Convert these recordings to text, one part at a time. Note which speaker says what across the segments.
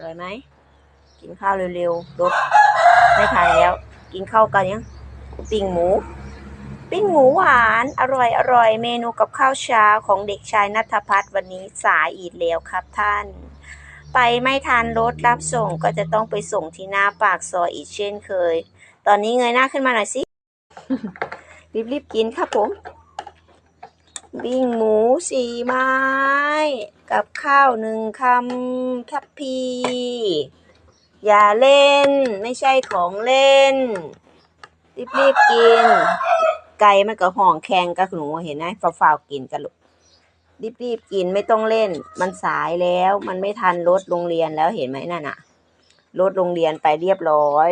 Speaker 1: อร่อยไหม กินข้าวเร็วๆรถไม่ทานแล้ว กินข้าวกันยังปิ้งหมู ปิ้งหมูหวานอร่อยอร่อยเมนูกับข้าวเช้าของเด็กชายนัทพัฒน์วันนี้สายอีกแล้วครับท่าน ไปไม่ทันรถรับส่งก็จะต้องไปส่งที่หน้าปากซอยอีกเช่นเคย ตอนนี้เงยหน้าขึ้นมาหน่อยสิรีบๆกินครับผมวิ่งหมูสี่ไม้ กับข้าวหนึ่งคำทัพพี อย่าเล่น ไม่ใช่ของเล่น รีบๆกิน ไก่มันก็ห่องแข่งกับหนูเห็นไหมฝ่าวๆกินกันลูกรีบๆกินไม่ต้องเล่น มันสายแล้วมันไม่ทันรถโรงเรียนแล้วเห็นไหมนั่นน่ะรถโรงเรียนไปเรียบร้อย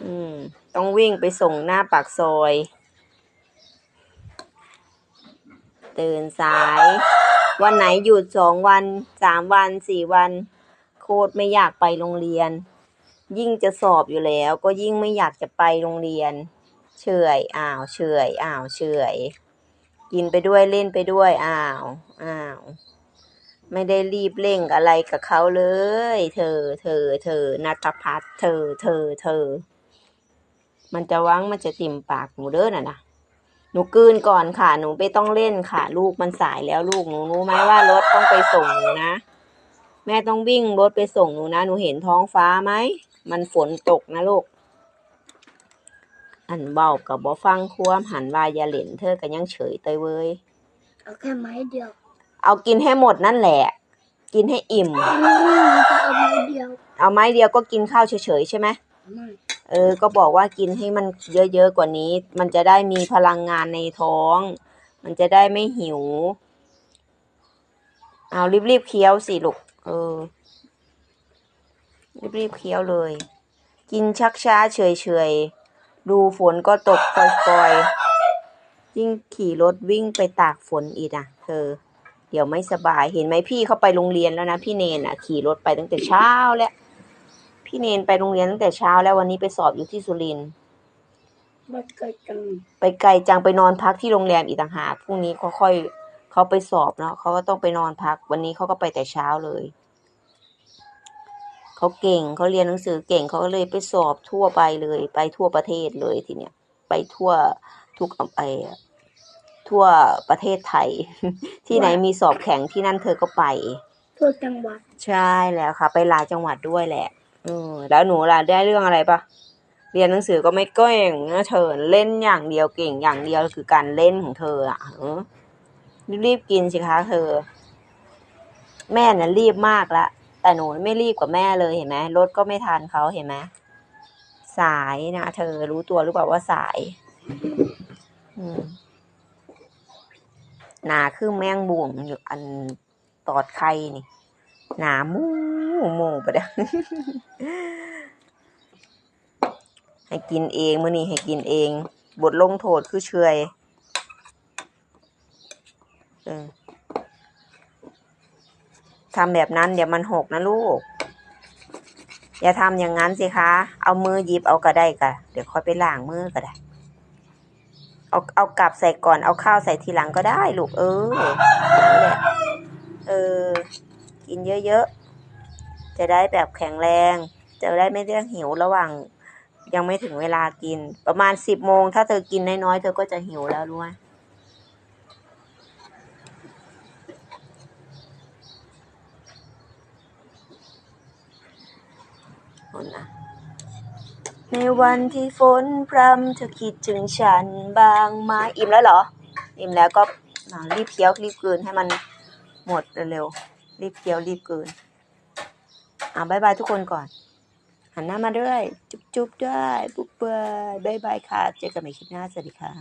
Speaker 1: อืม ต้องวิ่งไปส่งหน้าปากซอย ตื่นสาย วันไหนหยุดสองวันสามวันสี่วัน โคตรไม่อยากไปโรงเรียน ยิ่งจะสอบอยู่แล้ว ก็ยิ่งไม่อยากจะไปโรงเรียน เฉยอ้าวเฉยอ้าวเฉยกินไปด้วยเล่นไปด้วยอ้าวอ้าวไม่ได้รีบเร่งอะไรกับเขาเลย เธอ เธอ เธอนัทพัฒน์เธอ เธอ เธอ มันจะวังมันจะติ่มปากหนูเด้อน่ะนะ หนูกลืนก่อนค่ะ หนูไม่ต้องเล่นค่ะ ลูกมันสายแล้วลูกหนูรู้ไหมว่ารถต้องไปส่งหนูนะ แม่ต้องวิ่งรถไปส่งหนูนะ หนูเห็นท้องฟ้าไหม มันฝนตกนะลูก อันเบากับบ่ฟังความหันวายาเหล่นเธอก็ยังเฉยเตยเว้ย
Speaker 2: เอาแค่ไม้เดียว
Speaker 1: เอากินให้หมดนั่นแหละ กินให้อิ่ม
Speaker 2: อืมจะเอาไม้เดียว
Speaker 1: เอาไม้เดียวก็กินข้าวเฉยๆใช่ไหม
Speaker 2: ไม่
Speaker 1: เออ ก็บอกว่ากินให้มันเยอะๆกว่านี้ มันจะได้มีพลังงานในท้อง มันจะได้ไม่หิว เอารีบๆเคี้ยวสิลูก เออ รีบๆเคี้ยวเลย กินชักช้าเฉยๆ ดูฝนก็ตกปล่อยๆ ยิ่งขี่รถวิ่งไปตากฝนอีกอะ เธอ เดี๋ยวไม่สบาย เห็นไหมพี่เขาไปโรงเรียนแล้วนะ พี่เนนอะ ขี่รถไปตั้งแต่เช้าแล้ว พี่เนนไปโรงเรียนตั้งแต่เช้าแล้ววันนี้ไปสอบอยู่ที่สุรินทร์
Speaker 2: บัดเกิดจัง
Speaker 1: ไปไกลจังไปนอนพักที่โรงแรมอีกต่างหากพรุ่งนี้เขาค่อยเขาไปสอบเนาะเขาก็ต้องไปนอนพัก วันนี้เขาก็ไปแต่เช้าเลยเขาเก่งเขาเรียนหนังสือเก่งเขาก็เลยไปสอบทั่วไปเลย ไปทั่วประเทศเลยทีเนี้ยไปทั่วทุกอำเภอทั่วประเทศไทย ที่ไหนมีสอบแข่งที่นั่นเธอก็ไป
Speaker 2: ทั่วจังหวัด
Speaker 1: ใช่แล้วค่ะ ไปหลายจังหวัดด้วยแหละ เออแล้วหนูล่ะได้เรื่องอะไรปะเรียนหนังสือก็ไม่เก่งนะเธอเล่นอย่างเดียวเก่งอย่างเดียวคือการเล่นของเธออะเออรีบกินสิคะเธอ แม่น่ะรีบมากละแต่หนูไม่รีบกว่าแม่เลยเห็นไหมรถก็ไม่ทันเขาเห็นไหมสายนะเธอรู้ตัวหรือเปล่าว่าสายหนาคือแมงบ่วงอยู่อันตอดไข่นี่หนาหมู หมูปะเด้อให้กินเองมื้อนี้ให้กินเอง บทลงโทษคือเชยเออทำแบบนั้นเดี๋ยวมันหกนะลูก อย่าทำอย่างนั้นสิคะ เอามือหยิบเอาก็ได้กะเดี๋ยวค่อยไปล้างมือก็ได้ เอาเอากลับใส่ก่อน เอาข้าวใส่ทีหลังก็ได้ลูกเออนั่นแหละเออ กินเยอะๆ จะได้แบบแข็งแรง จะได้ไม่เรื่องหิวระหว่างยังไม่ถึงเวลากิน ประมาณสิบโมงถ้าเธอกินน้อยๆเธอก็จะหิวแล้วรู้ไหมนะในวันที่ฝนพรำเธอคิดถึงฉันบางไหมอิ่มแล้วเหรอ อิ่มแล้วก็รีบเคี้ยวรีบกลืนให้มันหมดเร็วๆรีบเคี้ยวรีบกลืน อ่าบายบายทุกคนก่อน หันหน้ามาด้วย จุ๊บๆด้วยปุ๊บเบยบายบายค่ะ เจอกันใหม่คลิปหน้า สวัสดีค่ะ